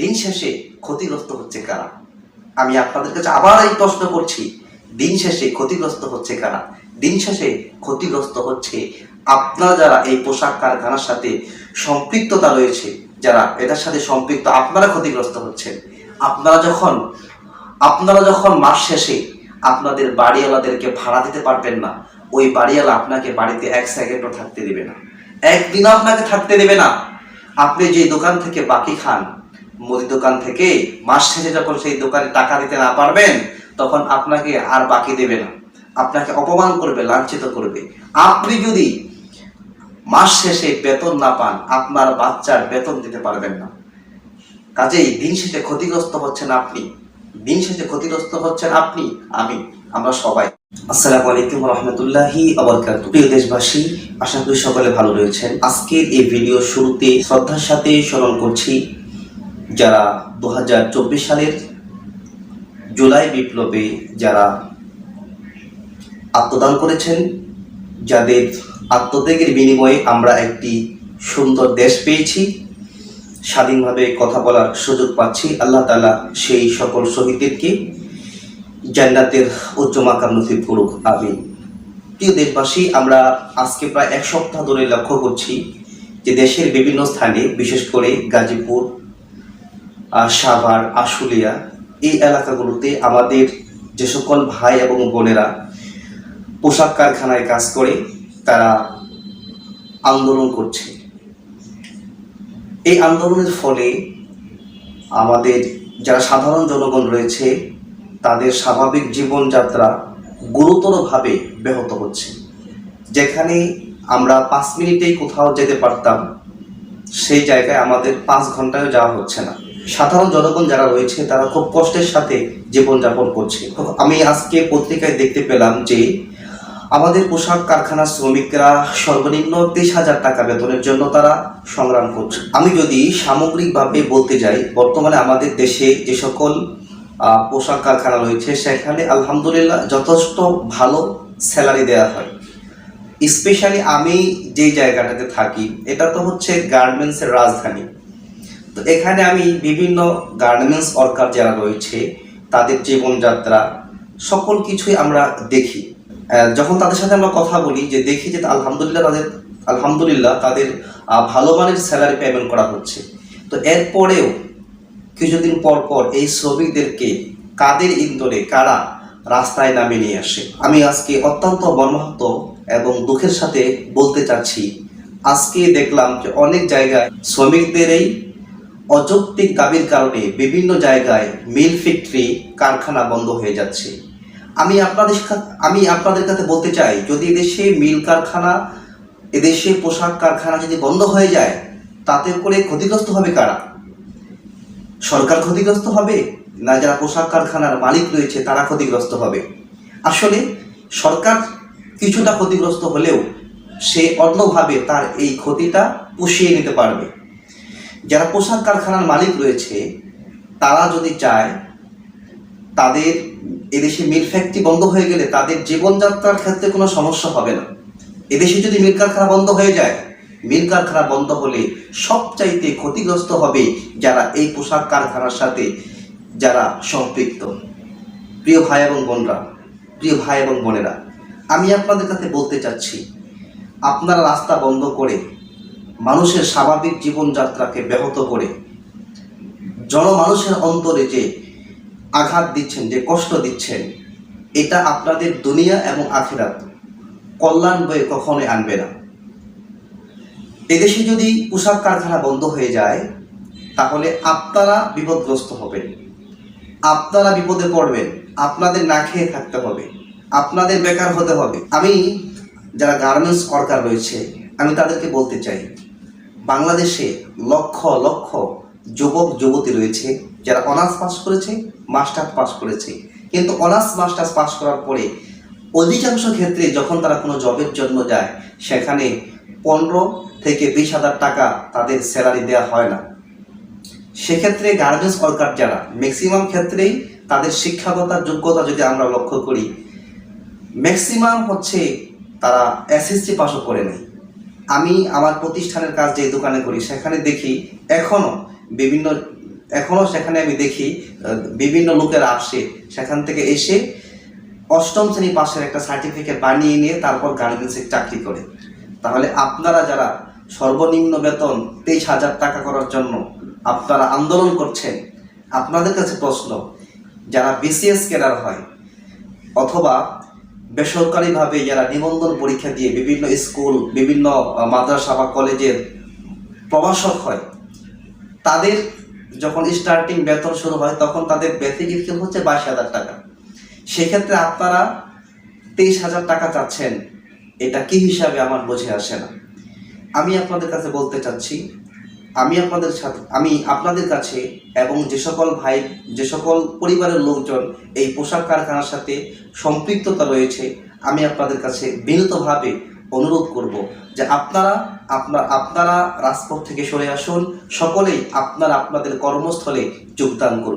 দিন শেষে ক্ষতিগ্রস্ত হচ্ছে কারা? আমি আপনাদের কাছে আবার এই প্রশ্ন করছি, দিন শেষে ক্ষতিগ্রস্ত হচ্ছে কারা? দিন শেষে ক্ষতিগ্রস্ত হচ্ছে আপনারা যারা এই পোশাক কারখানার সাথে সম্পৃক্ততা রয়েছে, যারা এটার সাথে সম্পৃক্ত, আপনারা ক্ষতিগ্রস্ত হচ্ছেন। আপনারা যখন আপনারা যখন মাস শেষে আপনাদের বাড়িওয়ালাদেরকে ভাড়া দিতে পারবেন না, ওই বাড়িওয়ালা আপনাকে বাড়িতে এক সেকেন্ডও থাকতে দেবে না। একদিনও আপনাকে থাকতে দেবে না। আপনি যে দোকান থেকে বাকি খান মুদি দোকান থেকে মাস শেষে যখন সেই দোকানে টাকা দিতে না পারবেন, তখন আপনাকে আর বাকি দেবে না। আপনাকে অপমান করবে, লাঞ্ছিত করবে। আপনি যদি মাস শেষে বেতন না পান, আপনার বাচ্চার বেতন দিতে পারবেন না। কাজেই দিন শেষে ক্ষতিগ্রস্ত হচ্ছেন আপনি। দিন শেষে ক্ষতিগ্রস্ত হচ্ছেন আপনি, আমি, আমরা সবাই। আসসালামু আলাইকুম রহমতুল্লাহি আবরকাত প্রিয় দেশবাসী, আশা করি সকলে ভালো রয়েছেন। আজকের এই ভিডিও শুরুতে শ্রদ্ধার সাথে স্মরণ করছি যারা দু হাজার চব্বিশ সালের জুলাই বিপ্লবে যারা আত্মদান করেছেন, যাদের আত্মত্যাগের বিনিময়ে আমরা একটি সুন্দর দেশ পেয়েছি, স্বাধীনভাবে কথা বলার সুযোগ পাচ্ছি, আল্লাহ তালা সেই সকল শহীদদেরকে জান্নাতের উচ্চ মাকাম নসিব করুক আমি প্রিয় দেশবাসী, আমরা আজকে প্রায় এক সপ্তাহ ধরে লক্ষ্য করছি যে দেশের বিভিন্ন স্থানে, বিশেষ করে গাজীপুর সাভার, আশুলিয়া, এই এলাকাগুলোতে আমাদের যে সকল ভাই এবং বোনেরা পোশাক কারখানায় কাজ করে, তারা আন্দোলন করছে। এই আন্দোলনের ফলে আমাদের যারা সাধারণ জনগণ রয়েছে, তাদের স্বাভাবিক জীবনযাত্রা গুরুতরভাবে ব্যাহত হচ্ছে। যেখানে আমরা পাঁচ মিনিটেই কোথাও যেতে পারতাম, সেই জায়গায় আমাদের পাঁচ ঘন্টায় যাওয়া হচ্ছে না। সাধারণ জনগণ যারা রয়েছে, তারা খুব কষ্টের সাথে জীবনযাপন করছে। আমি আজকে পত্রিকায় দেখতে পেলাম যে, আমাদের পোশাক কারখানার শ্রমিকরা সর্বনিম্ন তেইশ হাজার টাকা বেতনের জন্য তারা সংগ্রাম করছে। আমি যদি সামগ্রিকভাবে বলতে যাই, বর্তমানে আমাদের দেশে যে সকল পোশাক কারখানা রয়েছে, সেখানে আলহামদুলিল্লাহ যথেষ্ট ভালো স্যালারি দেওয়া হয়। স্পেশালি আমি যেই জায়গাটাতে থাকি, এটা তো হচ্ছে গার্মেন্টসের রাজধানী। তো এখানে আমি বিভিন্ন গার্মেন্টস ওয়ার্কার যারা রয়েছে, তাদের জীবনযাত্রা, সকল কিছুই আমরা দেখি। যখন তাদের সাথে আমরা কথা বলি, যে দেখি যে আলহামদুলিল্লাহ তাদের আলহামদুলিল্লাহ তাদের ভালো মানের স্যালারি পেমেন্ট করা হচ্ছে। তো এরপরেও কিছুদিন পর পর এই শ্রমিকদেরকে কাদের ইন্দোরে কারা রাস্তায় নামে নিয়ে আসে? আমি আজকে অত্যন্ত মর্মাহত এবং দুঃখের সাথে বলতে চাচ্ছি, আজকে দেখলাম যে অনেক জায়গায় শ্রমিকদের এই অযৌক্তিক দাবির কারণে বিভিন্ন জায়গায় মিল ফ্যাক্টরি, কারখানা বন্ধ হয়ে যাচ্ছে। আমি আপনাদের আমি আপনাদের কাছে বলতে চাই, যদি এদেশে মিল কারখানা, এদেশে পোশাক কারখানা যদি বন্ধ হয়ে যায়, তাতে করে ক্ষতিগ্রস্ত হবে কারা? সরকার ক্ষতিগ্রস্ত হবে? না যারা পোশাক কারখানার মালিক রয়েছে, তারা ক্ষতিগ্রস্ত হবে? আসলে সরকার কিছুটা ক্ষতিগ্রস্ত হলেও সে অন্যভাবে তার এই ক্ষতিটা পুষিয়ে নিতে পারবে। যারা পোশাক কারখানার মালিক রয়েছে, তারা যদি চায় তাদের এদেশে মিল ফ্যাক্টরি বন্ধ হয়ে গেলে তাদের জীবনযাত্রার ক্ষেত্রে কোনো সমস্যা হবে না। এদেশে যদি মিল কারখানা বন্ধ হয়ে যায়, মিল কারখানা বন্ধ হলে সবচাইতে ক্ষতিগ্রস্ত হবে যারা এই পোশাক কারখানার সাথে যারা সম্পৃক্ত। প্রিয় ভাই এবং বোনরা, প্রিয় ভাই এবং বোনেরা, আমি আপনাদের কাছে বলতে চাচ্ছি, আপনারা রাস্তা বন্ধ করে মানুষের স্বাভাবিক জীবনযাত্রাকে ব্যাহত করে জনমানুষের অন্তরে যে আঘাত দিচ্ছেন, যে কষ্ট দিচ্ছেন, এটা আপনাদের দুনিয়া এবং আখিরাত কল্যাণ বয়ে কখনোই আনবে না। এদেশে যদি পোশাক কারখানা বন্ধ হয়ে যায়, তাহলে আপনারা বিপদগ্রস্ত হবেন। আপনারা বিপদে পড়বেন। আপনাদের না খেয়ে থাকতে হবে। আপনাদের বেকার হতে হবে। আমি যারা গার্মেন্টস ওয়ার্কার রয়েছে, আমি তাদেরকে বলতে চাই বাংলাদেশে লক্ষ লক্ষ যুবক, যুবতী রয়েছে, যারা অনার্স পাস করেছে, মাস্টার্স পাস করেছে। কিন্তু অনার্স, মাস্টার্স পাস করার পরে অধিকাংশ ক্ষেত্রে যখন তারা কোনো জবের জন্য যায়, সেখানে পনেরো থেকে বিশ হাজার টাকা তাদের স্যালারি দেওয়া হয় না। সেক্ষেত্রে গার্মেন্টস ওয়ার্কার যারা ম্যাক্সিমাম ক্ষেত্রেই তাদের শিক্ষাগতার যোগ্যতা যদি আমরা লক্ষ্য করি ম্যাক্সিমাম হচ্ছে তারা এসএসসি পাসও করে নেয়। আমি আমার প্রতিষ্ঠানের কাজ যে দোকানে করি, সেখানে দেখি এখনও বিভিন্ন এখনও সেখানে আমি দেখি বিভিন্ন লোকেরা আসে। সেখান থেকে এসে অষ্টম শ্রেণি পাশের একটা সার্টিফিকেট বানিয়ে নিয়ে তারপর গার্মেন্টসে চাকরি করে। তাহলে আপনারা যারা সর্বনিম্ন বেতন তেইশ হাজার টাকা করার জন্য আপনারা আন্দোলন করছেন, আপনাদের কাছে প্রশ্ন, যারা বিসিএস ক্যাডার হয় অথবা বেসরকারিভাবে যারা নিবন্ধন পরীক্ষা দিয়ে বিভিন্ন স্কুল, বিভিন্ন মাদ্রাসা বা কলেজের প্রভাষক হয়, তাদের যখন স্টার্টিং বেতন শুরু হয়, তখন তাদের বেসিক স্কিল হচ্ছে বাইশ হাজার টাকা। সেক্ষেত্রে আপনারা তেইশ হাজার টাকা চাচ্ছেন, এটা কি হিসাবে আমার বুঝে আসে না। আমি আপনাদের কাছে বলতে চাচ্ছি আমি আপনাদের সাথে, আমি আপনাদের কাছে এবং যে সকল ভাই, যে সকল পরিবারের লোকজন এই পোশাক কারখানার সাথে সম্পৃক্ততা রয়েছে, আমি আপনাদের কাছে বিনীতভাবে অনুরোধ করব যে আপনারা, আপনার, আপনারা রাজপথ থেকে সরে আসুন, সকলেই আপনারা আপনাদের কর্মস্থলে যোগদান করুন।